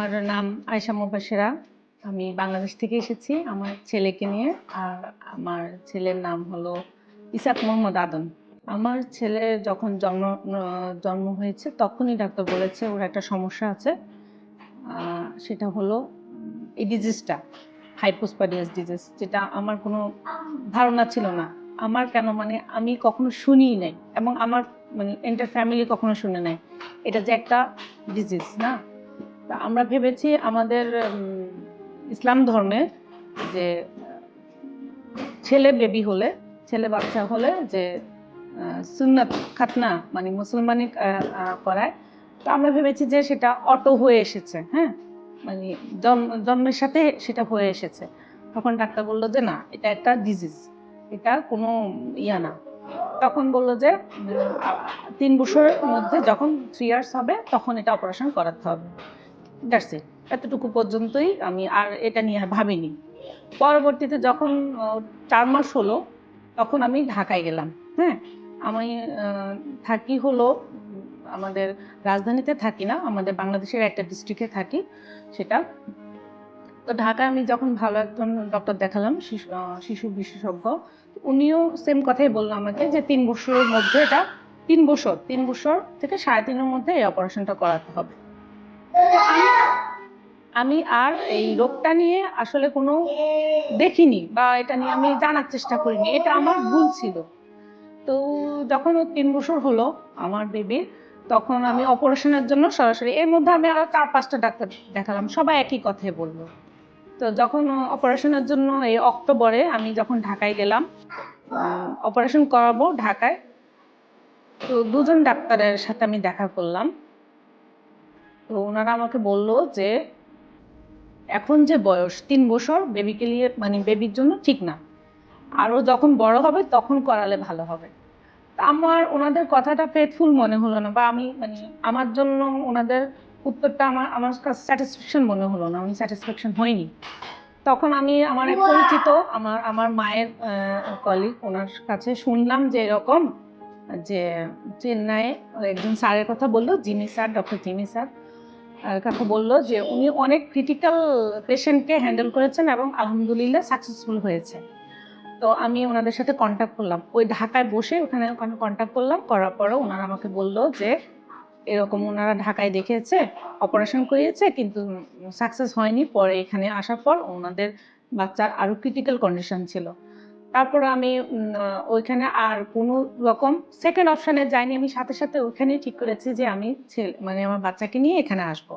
আমার নাম আয়শা মুবাসিরা আমি বাংলাদেশ থেকে এসেছি আমার ছেলেকে নিয়ে, আর আমার ছেলের নাম হলো ইসাক মোহাম্মদ আদন। আমার ছেলে যখন জন্ম জন্ম হয়েছে তখনই ডাক্তার বলেছে ওর একটা সমস্যা আছে সেটা হলো এই ডিজিজটা হাইপোস্পাডিয়াস ডিজিজ যেটা আমার কোনো ধারণা ছিল না। আমার কেন মানে আমি কখনো শুনিই নাই, এবং আমার মানে এন্টার ফ্যামিলি কখনো শুনে নাই। এটা যে একটা ডিজিজ না? তা আমরা ভেবেছি আমাদের ইসলাম ধর্মে যে, ছেলে বেবি হলে, ছেলে বাচ্চা হলে যে সুন্নাত খাতনা মানে মুসলমানি করায়, তো আমরা ভেবেছি যে সেটা অটো হয়ে এসেছে হ্যাঁ? মানে জন্ম জন্মের সাথে সেটা হয়ে এসেছে। তখন ডাক্তার বলল যে, না, এটা একটা ডিজিজ এটা কোনো ইয়া না। তখন বলল যে তিন বছরের মধ্যে যখন থ্রি ইয়ার্স হবে, তখন এটা অপারেশন করাতে হবে। দ্যাটস ইট এতটুকু পর্যন্তই আমি আর এটা নিয়ে ভাবিনি। পরবর্তীতে যখন চার মাস হলো, তখন আমি ঢাকায় গেলাম হ্যাঁ? আমি থাকি হলো, আমাদের রাজধানীতে থাকি না, আমাদের বাংলাদেশের একটা ডিস্ট্রিক্টে থাকি, সেটা। তো ঢাকায় আমি যখন ভালো একজন ডক্টর দেখালাম, শিশু শিশু বিশেষজ্ঞ, উনিও সেম কথাই বলল আমাকে যে তিন বছরের মধ্যে এটা, তিন বছর তিন বছর থেকে সাড়ে তিনের মধ্যে এই অপারেশনটা করাতে হবে। আমি আর এই রোগটা নিয়ে আসলে কোনো দেখিনি বা এটা নিয়ে আমি জানার চেষ্টা করিনি। এটা আমার ভুল ছিল। তো যখন ও তিন বছর হলো আমার বেবির তখন আমি অপারেশনের জন্য সরাসরি, এর মধ্যে আমি আরও চার, পাঁচটা ডাক্তার দেখালাম, সবাই একই কথাই বলল। তো যখন অপারেশনের জন্য এই অক্টোবরে আমি যখন ঢাকায় গেলাম অপারেশন করাবো ঢাকায়, তো দুজন ডাক্তারের সাথে আমি দেখা করলাম। তো ওনারা আমাকে বলল যে এখন যে বয়স তিন বছর বেবিকে নিয়ে মানে বেবির জন্য ঠিক না। আরও যখন বড় হবে তখন করালে ভালো হবে। তা আমার ওনাদের কথাটা ফেথফুল মনে হলো না বা আমি মানে আমার জন্য ওনাদের উত্তরটা আমার আমার কাছে স্যাটিসফ্যাকশন মনে হলো না। আমি স্যাটিসফ্যাকশন হইনি। তখন আমি আমার এক পরিচিত আমার আমার মায়ের কলিগ ওনার কাছে শুনলাম যে এরকম যে চেন্নাইয়ে একজন স্যারের কথা বলল Jimmy sir doctor Jimmy sir. কথা বলল যে উনি অনেক ক্রিটিক্যাল পেশেন্টকে হ্যান্ডেল করেছেন এবং আলহামদুলিল্লাহ সাকসেসফুল হয়েছে। তো আমি ওনাদের সাথে কন্ট্যাক্ট করলাম। ওই ঢাকায় বসে ওখানে ওখানে কন্ট্যাক্ট করলাম, করার পরে ওনারা আমাকে বলল যে এরকম ওনারা ঢাকায় দেখেছে অপারেশন করিয়েছে, কিন্তু সাকসেস হয়নি। পরে এখানে আসার পর ওনাদের বাচ্চার আরও ক্রিটিক্যাল কন্ডিশন ছিল। তারপর আমি ওইখানে আর কোনো রকম সেকেন্ড অপশনে যাইনি। আমি সাথে সাথে ওইখানেই ঠিক করেছি যে আমি ছেলে মানে আমার বাচ্চাকে নিয়ে এখানে আসব।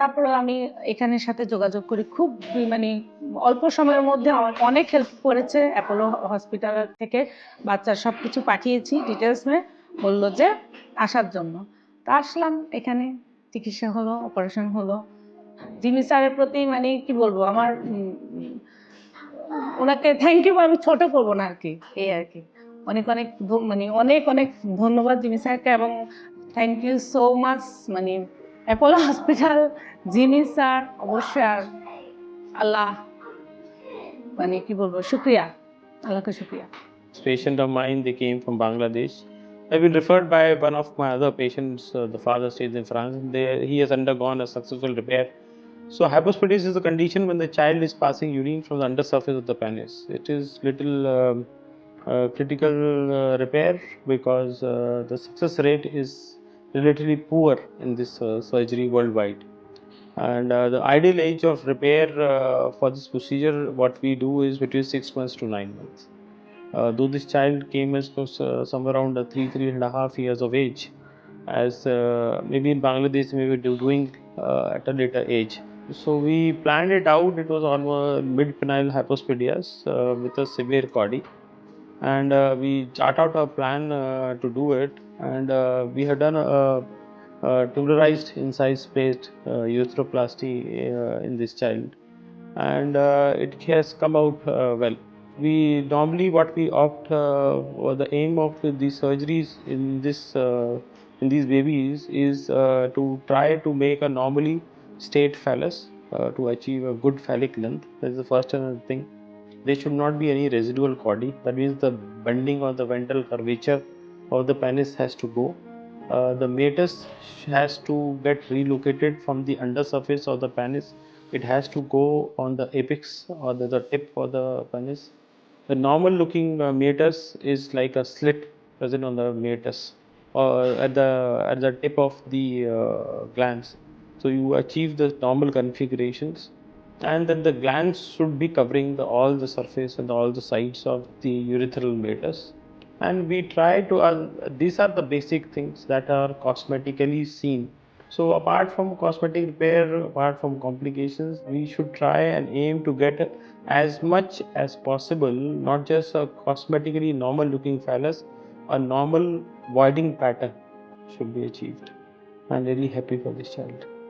তারপর আমি এখানের সাথে যোগাযোগ করি। খুব মানে অল্প সময়ের মধ্যে আমার অনেক হেল্প করেছে। অ্যাপোলো হসপিটাল থেকে বাচ্চার সব কিছু পাঠিয়েছি। ডিটেলস নিয়ে বলল যে আসার জন্য। তা আসলাম, এখানে চিকিৎসা হলো অপারেশন হলো। জিমি স্যারের প্রতি মানে কি বলব, আমার ওনাকে থ্যাংক ইউ আমি ছোট করব না আর কি এই আর কি অনেক অনেক মানে অনেক অনেক ধন্যবাদ জিমি স্যারকে এবং থ্যাংক ইউ সো মাচ মানে অ্যাপোলো হসপিটাল জিমি স্যার অবশ্যই আর আল্লাহ মানে কি বলব শুক্রিয়া আল্লাহকে শুক্রিয়া patient of mine, they came from Bangladesh. I've been referred by one of my other patients. Uh, the father stays in France. They, he has undergone a successful repair. So hypospadias is a condition when the child is passing urine from the undersurface of the penis. It is little um, uh, critical uh, repair because uh, the success rate is relatively poor in this uh, surgery worldwide. And uh, the ideal age of repair uh, for this procedure, what we do is between six months to nine months. Though this child came as somewhere around three, three and a half years of age, as maybe in Bangladesh, maybe do doing at a later age. So we planned it out. It was on uh, mid penile hypospadias uh, with a severe CODY, and uh, we chart out a plan uh, to do it. And uh, we had done a, a tumularized incise spaced uh, urethroplasty in this child, and it has come out well we normally what we opt or the aim of these surgeries in this in these babies is to try to make a normally state phallus uh, to achieve a good phallic length that is the first another thing there should not be any residual caudy that means the bending or the ventral curvature of the penis has to go uh, the meatus has to get relocated from the undersurface of the penis. It has to go on the apex or the, the tip of the penis. The normal looking uh, meatus is like a slit present on the meatus or at the at the tip of the uh, glands. So you achieve the normal configurations, and then the glands should be covering the, all the surface and all the sides of the urethral meatus. And we try to. Uh, these are the basic things that are cosmetically seen. So apart from cosmetic repair, apart from complications, we should try and aim to get as much as possible, not just a cosmetically normal looking phallus, a normal voiding pattern should be achieved. I'm really happy for this child.